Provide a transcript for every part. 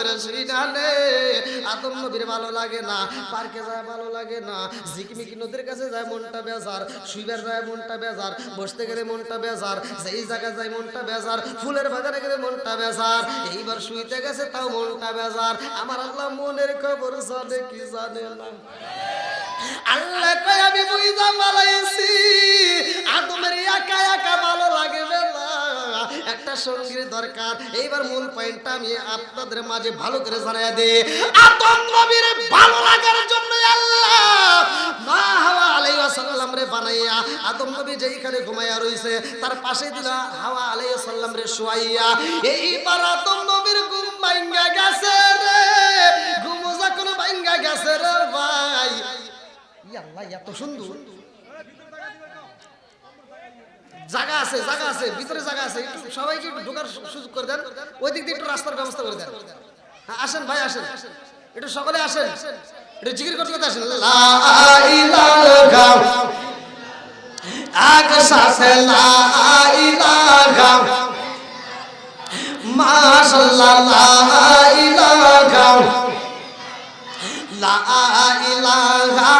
করে শুনালে আদম নবীর ভালো লাগে না, পার্কে যায় ভালো লাগে না। ঝিকমিকি নদীর কাছে যায় মনটা বেজার, শুইবার যায় মনটা বেজার, বসতে গেলে মনটা বেজার, যেই জায়গায় যায় মনটা বেজার, ফুলের বাগানে গেলে মনটা বেজার, এইবার শুইতে গেছে তাও মনটা বেজার। আমার আল্লাহ মনের খবর জানে কি জানে না। আল্লাহ কয়, আমি বুঝা মালাইছি আদমের একা একা ভালো লাগবে না একটা সঙ্গীর দরকার। এইবার মূল পয়েন্টটা আমি আপনাদের মাঝে ভালো করে জানাই দিই। আদম নবীর ভালো লাগার জন্য আল্লাহ মা হাওয়া আলাইহিস সালাম রে বানাইয়া, আদম নবী যেইখানে ঘুমাইয়া রইছে, তার পাশে দিলা হাওয়া আলাইহিস সালাম রে শুয়াইয়া। এইবার আদম নবীর ঘুম ভাঙ্গা গেছে রে ঘুম যখন ভাঙ্গা গেছে রে ভাই। আল্লাহ, এত সুন্দর। জায়গা আছে জায়গা আছে ভিতরে জায়গা আছে একটু সবাইকে একটু ঢোকার সুযোগ করে দেন ওই দিক দিয়ে একটু রাস্তার ব্যবস্থা করে দেন। হ্যাঁ, আসেন ভাই আসেন। একটু সকলে আসেন। একটু জিকির করতে করতে আসেন। সাথে লা ইলাহা। লা ইলাহা।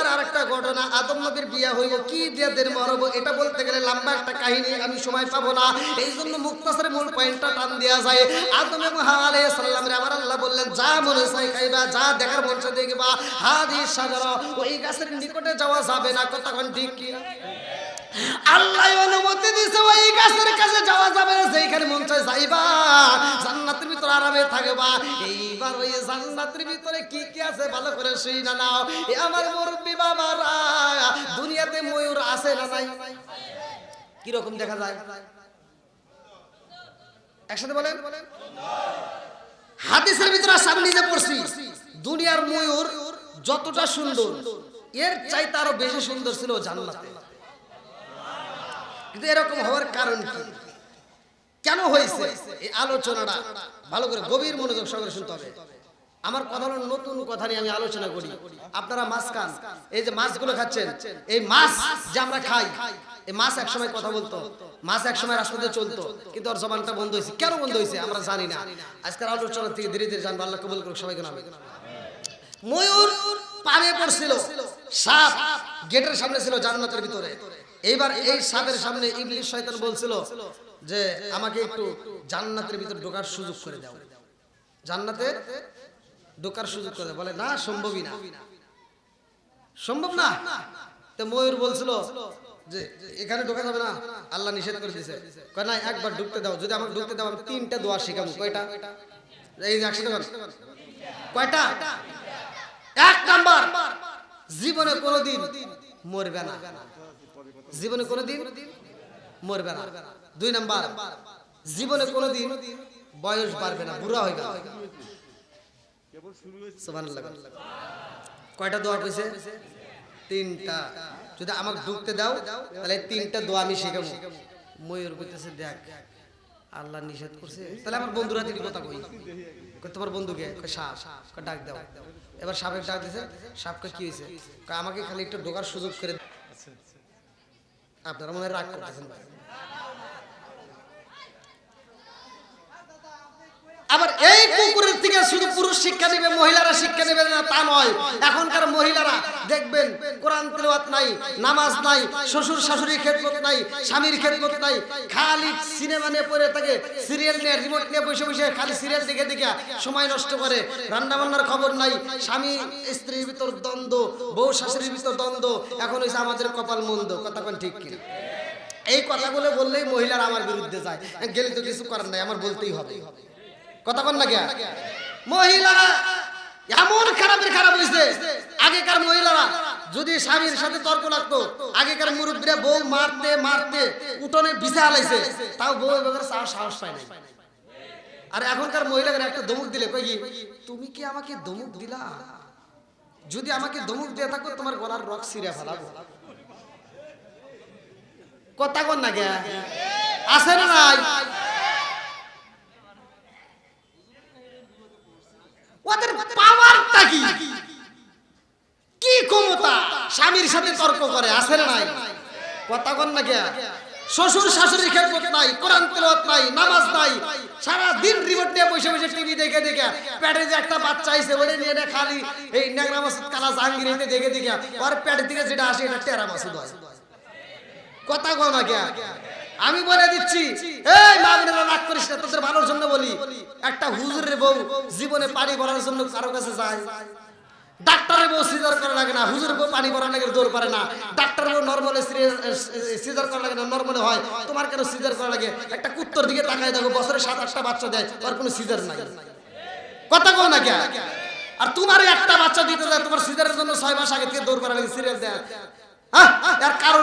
এইবার আরেকটা ঘটনা, আদম নবীর বিয়া হইব কি দিয়ে দের মরব, এটা বলতে গেলে লম্বা একটা কাহিনী আমি সময় পাবো না। এই জন্য মুক্তাসের মূল পয়েন্টটা টান দেওয়া যায়। আদম এবং হাওয়া আলাইহিস রে, আমার আল্লাহ বললেন, যা মনে চাই খাইবা, যা দেখার মন চাই দেখবা। হাদিস সাগর ওই গাছের নিকটে যাওয়া যাবে না। কতক্ষণ ঠিক কি আল্লাহ অনুমতি দিছে, ওই গাছের কাছে যাওয়া যাবে না সেইখানে মন চায় যাইবা। জান্নাতের ভিতরে আরামে থাকবা। এইবার ওই জান্নাতের ভিতরে কি কি আছে ভালো করে শুই না নাও। এ আমার মুরব্বী বাবারা, দুনিয়াতে ময়ূর আছে না নাই? কি রকম দেখা যায়? একসাথে বলেন। হাদিসের ভিতরে আমি নিজে পড়ছি, দুনিয়ার ময়ূর যতটা সুন্দর, এর চাইতে আরও বেশি সুন্দর ছিল জান্নাতে। কিন্তু এরকম হওয়ার কারণ কি? কেন হয়েছে? এই আলোচনাটা ভালো করে গভীর মনোযোগ সহকারে শুনতে হবে। আমার কথা নতুন কথা নিয়ে আমি আলোচনা করি। আপনারা মাছ খান। এই যে মাছগুলো খাচ্ছেন, এই মাছ যে আমরা খাই, এই মাছ এক সময় কথা বলতো, মাছ এক সময় রাস্তাতে চলতো, কিন্তু ওর জবানটা বন্ধ হয়েছে। কেন বন্ধ হয়েছে আমরা জানি না। আজকের আলোচনা থেকে ধীরে ধীরে জানব আল্লাহ কবুল করুক সবাইকে নামে। ময়ূর পানে পড়ছিল, সাপ গেটের সামনে ছিল জান্নাতের ভিতরে। এইবার এই সাপের সামনে ইবলিশ শয়তান বলছিল যে আমাকে একটু জান্নাতের ভিতরে ঢোকার সুযোগ করে দাও। জান্নাতে ঢোকার সুযোগ করে বলে না সম্ভবই না। সম্ভব না? তো ময়ূর বলছিল যে এখানে ঢোকা যাবে না। আল্লাহ নিষেধ করে দিয়েছে কয় না একবার ঢুকতে দাও। যদি আমাকে ঢুকতে দাও আমি তিনটা দোয়া শিখাবো। কয়টা? এই যে বল। কয়টা? এক নাম্বার। জীবনে কোনোদিন মরবে না। জীবনে কোনোদিন মরবে না। দুই নাম্বার, জীবনে কোনোদিন বয়স বাড়বে না, বুড়া হয়ে গেল কয়টা দোয়া কইছে তিনটা। যদি আমাকে ঢুকতে দাও, তাহলে তিনটা দোয়া আমি শেখাবো। ময়ূর কইতেছে, দেখ, আল্লাহ নিষেধ করছে। তাহলে আমার বন্ধুরা তিনি কথা কই তোমার বন্ধুকে সাপ ডাক দাও। এবার সাপের ডাক দিয়েছে সাপকে কি হয়েছে আমাকে খালি একটু ঢোকার সুযোগ করে দাও। আপনারা মনে হয় রাগ করতেছেন ভাই। আবার এই কুকুরের থেকে শুধু পুরুষ শিক্ষা নেবে, মহিলারা শিক্ষা নেবে না, তা নয়। এখনকার মহিলারা দেখবেন, কোরআন তেলাওয়াত নাই, নামাজ নাই, শ্বশুর শাশুড়ির খেদমত নাই, স্বামীর খেদমত নাই, খালি সিনেমা নিয়ে পড়ে থাকে, সিরিয়াল নিয়ে, রিমোট নিয়ে বসে বসে খালি সিরিয়াল দেখে দেখে সময় নষ্ট করে রান্না বান্নার খবর নাই, স্বামী, স্ত্রীর ভিতর দ্বন্দ্ব, বউ শাশুড়ির ভিতর দ্বন্দ্ব, এখন হয়েছে আমাদের কপাল মন্দ, কথা কোন ঠিক কিনা? এই কথাগুলো বললেই মহিলারা আমার বিরুদ্ধে যায়। গেলে তো কিছু করার নাই, আমার বলতেই হবে। কথা বল না কে মহিলারা এমন খারাপের খারাপ হয়েছে আগেকার মহিলারা যদি স্বামীর সাথে তর্ক লাগতো আগেকার মুরব্বীরা বউ মারতে মারতে উঠোনে বিছা হালাইছে তাও বউ এবার সাহস পায় নাই। আর এখনকার মহিলাদের একটা দমুক দিলে কই কি, তুমি কি আমাকে দমুক দিলা? যদি আমাকে দমুক দিয়ে থাকো তোমার গলার রক সিরে ফেলাবো। কথা কন না কে? আছে না নাই? ওদের পাওয়ারটা কি? কি ক্ষমতা? স্বামীর সাথে তর্ক করে, আছে নাই? কথা কন না কে শ্বশুর শাশুড়ির খেদমত নাই, কোরআন তেলাওয়াত নাই, নামাজ নাই, সারা দিন রিমোট নিয়ে বসে বসে টিভি দেখে দেখে পেটে যে একটা বাচ্চা আইছে, ওরে নিয়ে নে খালি, এই ন্যাংরা মাসুদ কালা জাহাঙ্গীর দেখে দেখে, ওর পেট থেকে যেটা আসে, এটা টেরা মাসুদ হয় কথা কও না কে আমি বলে দিচ্ছি, এই মা বোনেরা, রাগ করিস না, তোদের ভালোর জন্য বলি। একটা হুজুরের বউ জীবনে পানি ভরার জন্য কারও কাছে যায়। ডাক্তারের বউ সিজার করা লাগে না হুজুর বউ পানি ভরার লাগে দৌড় পারে না। ডাক্তার বউ নর্মালে সিজার করা লাগে না নর্মালে হয়। তোমার কেন সিজার করা লাগে? একটা কুত্তর দিকে তাকায় দেখো, বছরে সাত, আটটা বাচ্চা দেয় আর কোনো সিজার নাই। কথা কও না কে আর তোমার একটা বাচ্চা দিতে যায় তোমার সিজারের জন্য ছয় মাস আগে থেকে দৌড় করা লাগে, সিরিয়াল দেয়। এর কারণ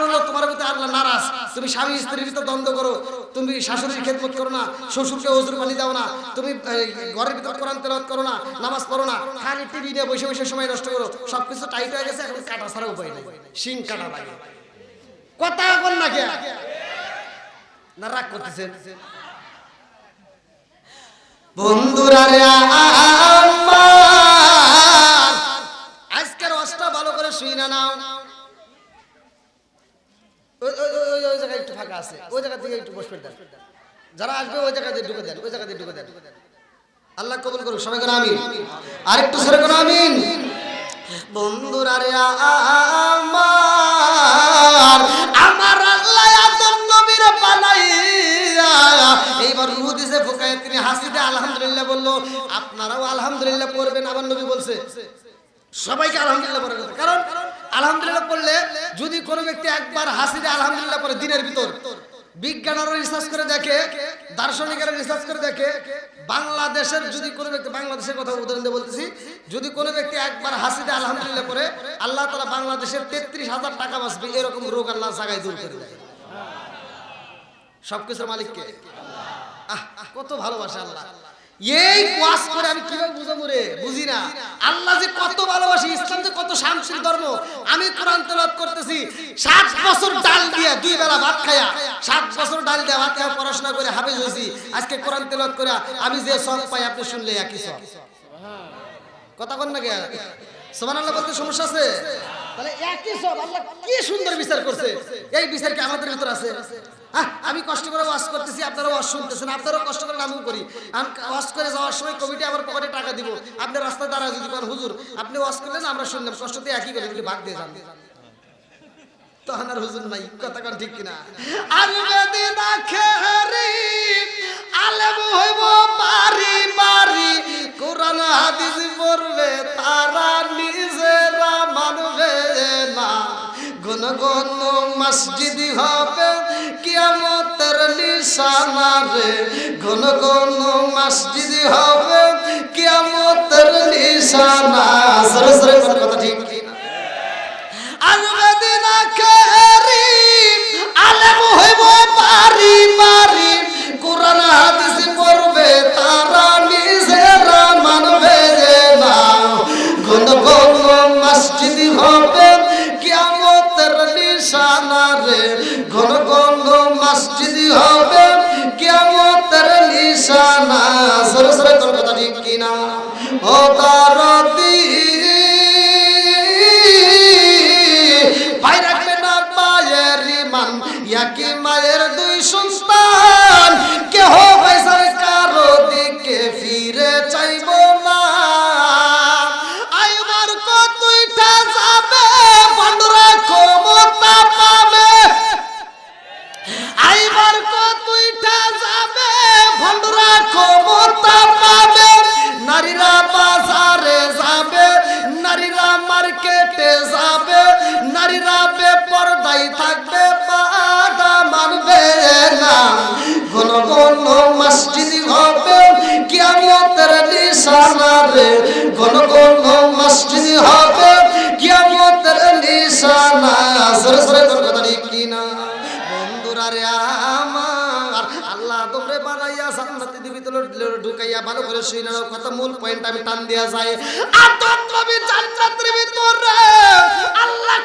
হয়ে গেছে, এখন কাটা ছাড়া উপায় নেই। শিং কাটা লাগে কথা বল না কে? না, রাগ করতেছেন। বন্ধুরা রে আজকের অষ্টা ভালো করে শুই না নাও। ওই ওই- একটু ফাঁকা আছে। ওই জায়গা থেকে একটু দেন। যারা আসবে ওই জায়গা দিয়ে ঢুকে দেন, ওই জায়গা দিয়ে ঢুকে দেন। আল্লাহ কবুল করুক, সবাই করে আরেকটু করে আমার আমার আল্লাহ আদম নবীর বানাইয়া, এইবার রুহু দিছে ফুকায়। তিনি হাসিতে আলহামদুলিল্লাহ বলল, আপনারাও আলহামদুলিল্লাহ পড়বেন আমার নবী বলছে। সবাইকে আলহামদুলিল্লাহ পড়ে কথা। কারণ আলহামদুলিল্লাহ পড়লে যদি কোনো ব্যক্তি একবার হাসিতে আলহামদুলিল্লাহ পড়ে দিনের ভিতর বিজ্ঞানেরও রিসার্চ করে দেখে দার্শনিকেরা রিসার্চ করে দেখে বাংলাদেশের যদি কোনো ব্যক্তি বাংলাদেশের কথা উদাহরণ দিয়ে বলতেছি যদি কোনো ব্যক্তি একবার হাসিতে আলহামদুলিল্লাহ পড়ে আল্লাহ তালা বাংলাদেশের তেত্রিশ হাজার টাকা বাঁচবে এরকম রোগ আল্লাহ জায়গায় দূর করে দেয় সবকিছুর মালিককে। আহ, কত ভালোবাসে আল্লাহ। এই ওয়াজ করে আমি কীভাবে বুঝাবো রে? বুঝি না। আল্লাহ যে কত ভালোবাসে, ইসলাম যে কত শান্তির ধর্ম, আমি কোরআন তেলাওয়াত করতেছি। সাত বছর ডাল দিয়ে দুই বেলা ভাত খায়া, সাত বছর ডাল দিয়ে ভাত খায়া পড়াশোনা করে হাফেজ হয়েছি। আজকে কোরআন তেলাওয়াত করে আমি যে সব পাই, আপনি শুনলে একই সব। কথা কন না কে সোমান আল্লাহ বলতে সমস্যা আছে? কি সুন্দর বিচার করছে? এই বিচার কি আমাদের ভিতর আছে? আমি কষ্ট করে ওয়াশ করতেছি, আপনারা ওয়াশ শুনতেছেন, আপনারাও কষ্ট করে করি। ওয়াশ করে যাওয়ার সময় কমিটি আমার পকেটে টাকা দিব, আপনি রাস্তায় দাঁড়া যদি কোন হুজুর, আপনি ওয়াশ করলেন, আমরা শুনলাম একই করে ভাগ দিয়ে যান। তারা নিজেরা মানবে না। গুন গুন মসজিদ হবে, কিয়ামতের নিশানা রে। গুন মসজিদ হবে, কিয়ামতের নিশানা। সরে সরে কথা ঠিক। বাড়ি বাড়ি কোরআন হাদিস পড়বে তারা নিজেরা নিশানা রে মার্কেটে যাবে, নারীরা বেপরদাই থাকবে, বাধা মানবে না। কোন কোন মসজিদ হবে, কিয়ামতের নিশানা রে। কোন কোন মসজিদ হবে, কিয়ামতের নিশানা। সরে সরে কথা ঠিক কিনা বন্ধুরা রে আমার ঢুকাইয়া ভালো করে শুই নাও কত মূল পয়েন্ট আমি টান দেয়া জান্নাতের ভিতরে। আল্লাহ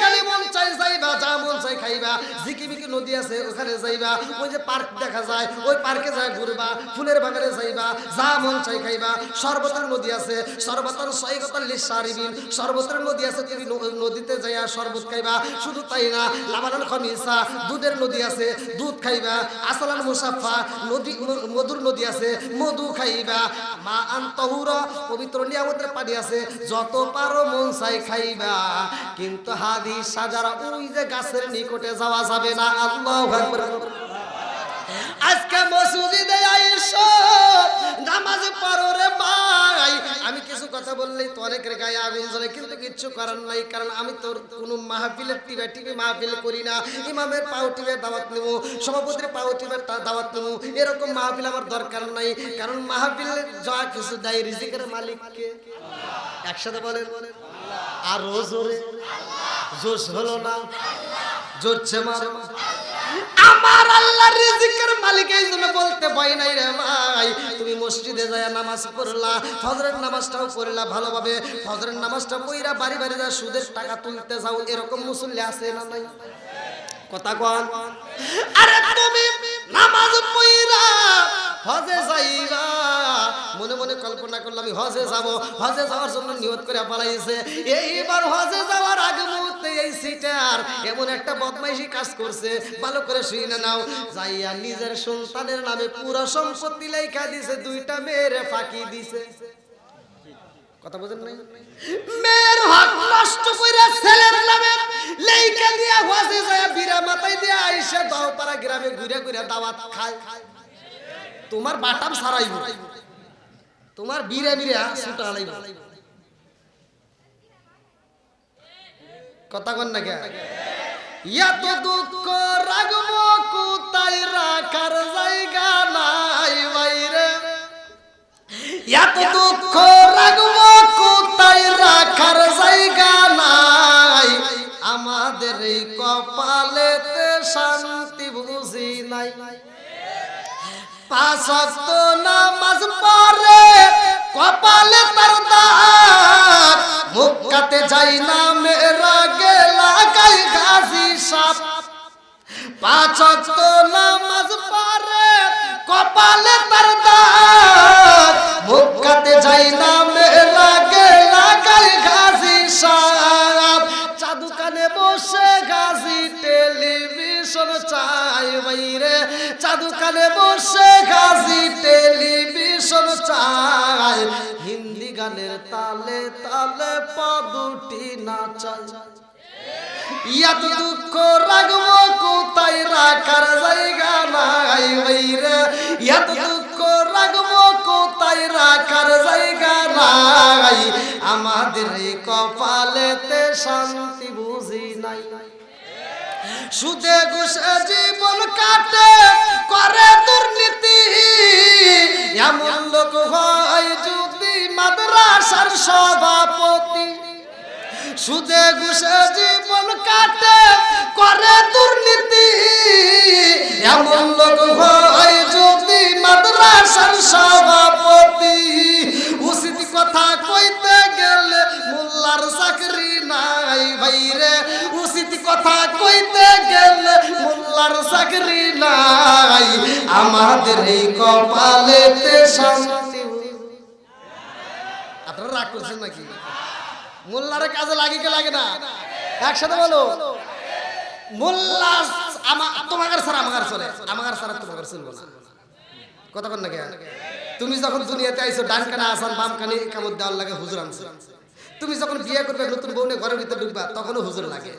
খালি মন চাই যাইবা, যা মন চাই খাইবা। নদী আছে, ওখানে যাইবা। ওই যে পার্ক দেখা যায়, ওই পার্কে যায় ঘুরবা, ফুলের বাগানে যাইবা, যা মন চাই খাইবা। নদী আছে সর্বতর লিসারিবিন নদী আছে, তুমি নদীতে যাইয়া শরবত খাইবা। শুধু তাই না, লাবানান খমিসা দুধের নদী আছে, দুধ খাইবা। আসালান মুসাফা, নদী মধুর নদী আছে, মধু খাইবা। মা আন তহুর পবিত্র নিয়ামতের পানি আছে, যত পারো মন চাই খাইবা। কিন্তু হাদি সাজারা ওই যে গাছের নিকটে যাওয়া যাবে না, আল্লাহ আজকে মসজিদে আইসো, নামাজ পড়ো রে কিছু কথা বললেই তো অনেকের গায়ে আগুন জ্বলে, কিন্তু কিচ্ছু করার নাই, কারণ আমি তোর কোনো মাহফিলের টিভে, টিভি মাহফিল করি না। ইমামের পাও টিভে দাওয়াত নেব, সভাপতির পাও টিভে দাওয়াত নেব, এরকম মাহফিল আমার দরকার নাই, কারণ মাহফিল যা কিছু দেয় রিজিকের মালিককে একসাথে বলেন। আর জোরে জোশ হলো না। জোরছে মারো। আমার আল্লাহ রিজিকের মালিক এই জন্য বলতে ভয় নাই রে ভাই। তুমি মসজিদে যায় নামাজ পড়লা, ফজরের নামাজটাও পড়লা ভালোভাবে। ফজরের নামাজটা পইরা বাড়ি বাড়ি যা সুদের টাকা তুলতে যাও, এরকম মুসল্লি আছে না নাই? কথা কন। আরে তুমি নামাজ পইরা হজে যাইবা। মনে মনে কল্পনা করলাম হজে যাব। হজে যাওয়ার জন্য নিয়ত করে পালাইছে। এইবার হজে যাওয়ার আগে এই সিটার, এমন একটা বদমাইশি কাজ করছে, ভালো করে শুনে নাও। যাইয়া নিজের সন্তানের নামে পুরো সম্পত্তি লেখা দিছে, দুইটা মেয়েরে ফাঁকি দিছে। কথা বোঝেন নাই? মেয়ের হক নষ্ট কইরা ছেলের নামে লেখা দিয়া হজে যায় বিরা মাথায় দিয়া আইসা দাও পাড়া গ্রামে ঘুরে ঘুরে দাওয়াত খায়। তোমার বাটাম সারাইব। তোমার বিরে বিরে সুটা আলাইব। কথা কন না কে এত দুঃখ রাগবো কোথায়? রাখার জায়গা নাই বাইরে এত দুঃখ রাগবো কোথায়? রাখার জায়গা নাই। আমাদের এই কপালেতে শান্তি বুঝি নাই। পাঁচ ওয়াক্ত নামাজ পড়ে কপালে তার দাগ। মুক্কাতে যাই না সাপ। পাঁচ নামাজ পড়ে, কপালে তার দাগ মুক্কাতে যাই না মেরা গেলা গাই গাছি সাপ। চাদু কানে বসে গাছি টেলিভিশন চাই বাইরে চাদু কানে বসে গাছি টেলিভিশন চাই। হিন্দি গানের তালে তালে পাদুটি নাচাই। এত দুঃখ রাখব কোথায় রাখার জায়গা নাই বাইরে। এত দুঃখ রাখব কোথায় রাখার জায়গা নাই। আমাদের কপালেতে শান্তি বুঝি নাই। সুদে ঘুষে জীবন কাটে, করে দুর্নীতি। এমন লোক হয় যদি মাদ্রাসার সভাপতি। সুদে ঘুষে জীবন কাটে, করে দুর্নীতি। এমন লোক হয় যদি মাদ্রাসার সভাপতি। উচিত কথা কইতে গেলে মোল্লার চাকরি নাই ভাইরে। উচিত কথা কইতে গেলে মোল্লার চাকরি নাই। আমাদের এই কপালেতে শান্তি। আপনারা রাগ করছেন নাকি? মোল্লার কাজে লাগে কে লাগে না? একসাথে বলো। মোল্লা আমার চলে। আমার চলবো না। না? তুমি যখন দুনিয়াতে ডান আসান বাম কানে দেওয়ার লাগে হুজুর আনছো। তুমি যখন বিয়ে করবে, নতুন ঘরের ভিতরে ঢুকবা, তখনও হুজুর লাগে।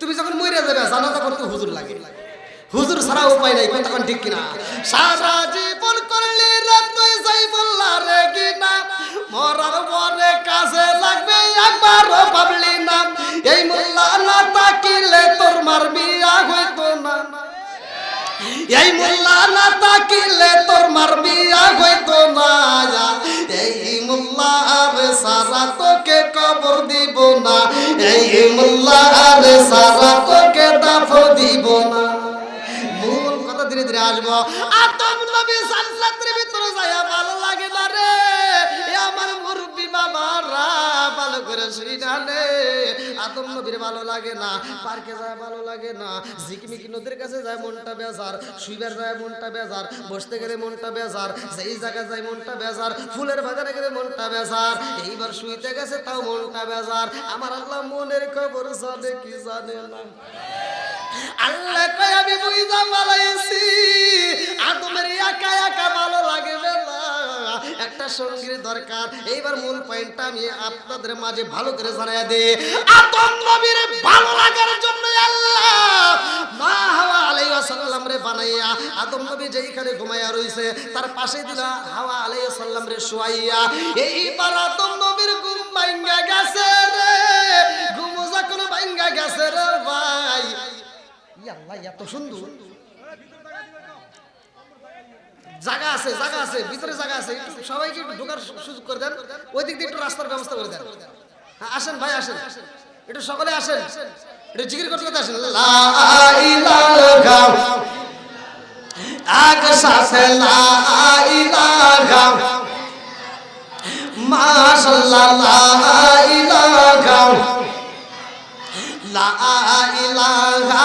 তুমি যখন মরে যাবে জানাজা করতে হুজুর লাগে। হুজুর ছাড়া উপায় নাই তখন ঠিক কিনা? সারা জীবন করলে রাতই যাই বললা রে কিনা। মরার পরে কাজে লাগবে একবারও পাবলি না। এই মোল্লা না তাকিলে তোর মার বিয়া হইতো না। এই মোল্লা না তাকিলে তোর মার হইতো না। এই মোল্লা আরে সারা তোকে কবর দিব না। এই মোল্লা আরে সারা তোকে দাফ দিব না। ধীরে ধীরে আসব। আদম নবী জান্নাতের ভিতরে যাইয়া ভালো লাগে না রে। ভালো করে শুই না রে। আদম নবীর ভালো লাগে না, পার্কে যায় ভালো লাগে না ঝিকিমিকি নদীর কাছে যায় মনটা বেজার, শুইবার যায় মনটা বেজার, বসতে গেলে মনটা বেজার, যেই জায়গায় যায় মনটা বেজার, ফুলের বাগানে গেলে মনটা বেজার, এইবার শুইতে গেছে তাও মনটা বেজার। আমার আল্লাহ মনের খবর জানে কি জানে না। আল্লাহ কয়, আমি বুঝা মালাইছি আদমের একা একা ভালো লাগবে না একটা সঙ্গীর দরকার। এইবার মূল পয়েন্টটা আমি আপনাদের মাঝে ভালো করে জানাই দে আদম নবীর ভালো লাগার জন্য আল্লাহ মা হাওয়া আলাইহি ওয়াসাল্লাম রে বানাইয়া আদম নবী যেইখানে ঘুমাইয়া রইছে, তার পাশে দিলা হাওয়া আলাইহি ওয়াসাল্লাম রে শুয়াইয়া। এইবার আদম নবীর ঘুম ভাঙ্গা গেছে রে ঘুম যখন ভাঙ্গা গেছে রে ভাই। আল্লাহ, এত সুন্দর। জায়গা আছে জায়গা আছে ভিতরে জায়গা আছে একটু সবাইকে একটু ঢোকার সুযোগ করে দেন ওই দিক দিয়ে একটু রাস্তার ব্যবস্থা করে দেন। হ্যাঁ, আসেন ভাই আসেন। একটু সকলে আসেন। একটু জিকির করতে করতে আসেন। সাথে লা ইলাহা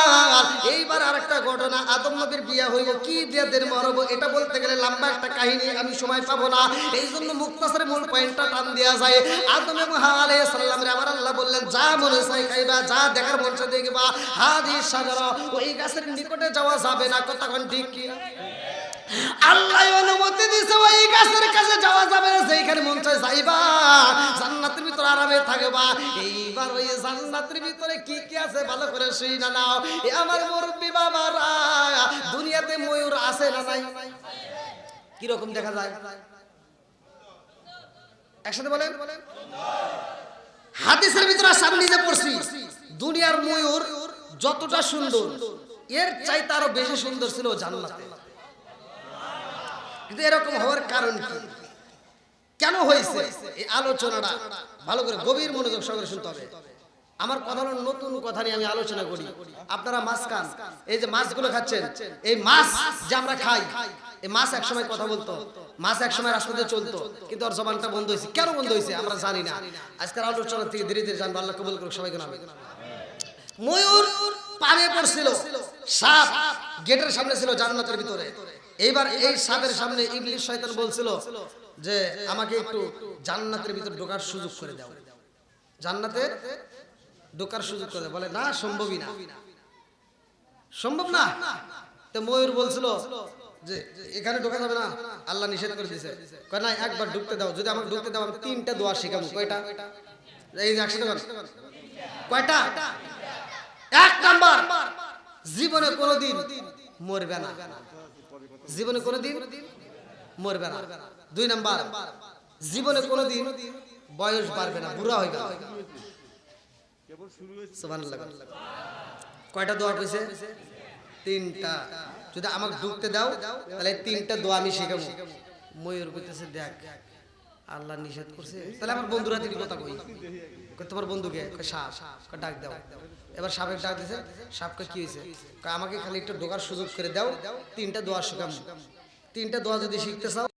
ঘটনা আদম নবীর বিয়ে হইল, কি বিয়েদের মরব, এটা বলতে গেলে লম্বা একটা কাহিনী আমি সময় পাবো না। এই জন্য মুক্তাসের মূল পয়েন্টটা টান দেওয়া যায়। আদম এবং হাওয়া আলাইহিস সালাম আমার আল্লাহ বললেন, যা মনে চাই খাইবা, যা দেখার মন চাই দেখবা। হাদি সাগর, ওই গাছের নিকটে যাওয়া যাবে না। কতক্ষণ ঠিক কি? আল্লাহ অনুমতি দিছে, ওই গাছের কাছে যাওয়া যাবে না সেইখানে মন চায় যাইবা। জান্নাতের ভিতরে আরামে থাকবা। এইবার ওই জান্নাতের ভিতরে কি কি আছে ভালো করে শুই না নাও। এ আমার মুরব্বি বাবারা, দুনিয়াতে ময়ূর আছে না নাই? কি রকম দেখা যায়? একসাথে বলেন। হাদিসের ভিতরে আমি নিজে পড়ছি। দুনিয়ার ময়ূর যতটা সুন্দর, এর চাইতে আরও বেশি সুন্দর ছিল জান্নাতে। কিন্তু এরকম হওয়ার কারণ কি? কেন হয়েছে? এই আলোচনাটা ভালো করে গভীর মনোযোগ সহকারে শুনতে হবে। আমার কথা হলো নতুন কথা নিয়ে আমি আলোচনা করি। আপনারা মাছ খান। এই যে মাছগুলো খাচ্ছেন, এই মাছ যে আমরা খাই, এই মাছ একসময় কথা বলতো, মাছ একসময় রাস্তাতে চলতো, কিন্তু ওর জবানটা বন্ধ হয়েছে। কেন বন্ধ হয়েছে? আমরা জানি না। আজকের আলোচনা থেকে ধীরে ধীরে জানব। আল্লাহ কবুল করুক, সবাইকে নামে। ময়ূর পানে পড়ছিল, সাপ গেটের সামনে ছিল জান্নাতের ভিতরে। এইবার এই সাপের সামনে ইবলিশ শয়তান বলছিল যে আমাকে একটু জান্নাতের ভিতর ঢোকার সুযোগ করে দাও। জান্নাতে ঢোকার সুযোগ করে বলে না সম্ভবই না। সম্ভব না? তো ময়ূর বলছিল যে এখানে ঢোকা যাবে না। আল্লাহ নিষেধ করে দিয়েছে। কয় না একবার ঢুকতে দাও। যদি আমাকে ঢুকতে দাও আমি তিনটা দোয়া শিখাবো। কয়টা? এই যে একসাথে। কয়টা? এক নাম্বার। জীবনে কোনোদিন মরবে না। জীবনে কোনোদিন মরবে না। দুই নাম্বার, জীবনে কোনোদিন বয়স বাড়বে না, বুড়া গেল। কয়টা দোয়া কইছে? তিনটা। যদি আমাকে ঢুকতে দাও, তাহলে তিনটা দোয়া আমি শিখাবো। ময়ূর কইতেছে, দেখ, আল্লাহ নিষেধ করছে। তাহলে আমার বন্ধুরা তিনি কথা কই। তোমার বন্ধুকে সাপ ডাক দাও। এবার সাপের ডাক দিছে, সাপকে কি হয়েছে? আমাকে খালি একটু ঢোকার সুযোগ করে দাও, তিনটা দোয়া শুকাম তিনটা দোয়া যদি শিখতে চাও